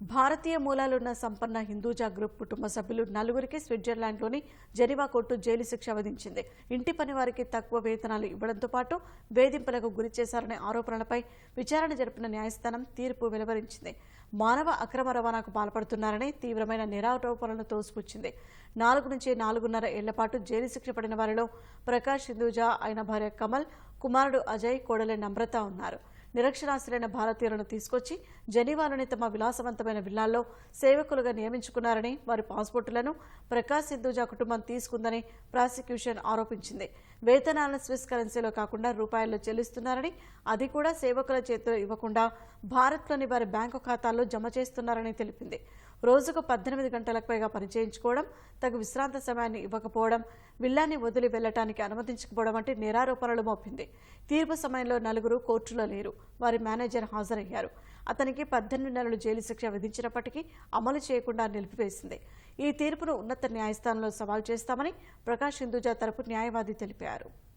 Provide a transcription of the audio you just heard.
భారతీయ మూలాలున్న సంపన్న హిందూజా గ్రూప్ కుటుంబ సభ్యులు నలుగురికి స్విట్జర్లాండ్లోని జెనీవా కోర్టు జైలు శిక్ష విధించింది. ఇంటి పని వారికి తక్కువ వేతనాలు ఇవ్వడంతో పాటు వేధింపులకు గురి చేశారనే ఆరోపణలపై విచారణ జరిపిన న్యాయస్థానం తీర్పు వెలువరించింది. మానవ అక్రమ రవాణాకు పాల్పడుతున్నారని తీవ్రమైన నిరారోపణలు తోసిపుచ్చింది. నాలుగు నుంచి నాలుగున్నర ఏళ్ళ పాటు జైలు శిక్ష పడిన వారిలో ప్రకాష్ హిందూజా ఆయన భార్య కమల్ కుమారుడు అజయ్ కోడలే నమ్రత ఉన్నారు. నిరక్షరాస్యులైన భారతీయులను తీసుకొచ్చి జెనీవాలోని తమ విలాసవంతమైన విల్లాల్లో సేవకులుగా నియమించుకున్నారని వారి పాస్పోర్టులను ప్రకాశ్ సింధూజా కుటుంబం తీసుకుందని ప్రాసిక్యూషన్ ఆరోపించింది. వేతనాలను స్విస్ కరెన్సీలో కాకుండా రూపాయల్లో చెల్లిస్తున్నారని అది కూడా సేవకుల చేతిలో ఇవ్వకుండా భారత్లోని వారి బ్యాంకు ఖాతాల్లో జమ చేస్తున్నారని తెలిపింది. రోజుకు పద్దెనిమిది గంటలకు పైగా పనిచేయించుకోవడం తగు విశ్రాంత సమయాన్ని ఇవ్వకపోవడం విల్లాన్ని వదిలి వెళ్ళటానికి అనుమతించకపోవడం వంటి నేరారోపణలు మోపింది. తీర్పు సమయంలో నలుగురు కోర్టులో లేరు. వారి మేనేజర్ హాజరయ్యారు. అతనికి పద్దెనిమిది నెలలు జైలు శిక్ష విధించినప్పటికీ అమలు చేయకుండా నిలిపివేసింది. ఈ తీర్పును ఉన్నత న్యాయస్థానంలో సవాల్ చేస్తామని ప్రకాష్ హిందూజా తరపు న్యాయవాది తెలిపారు.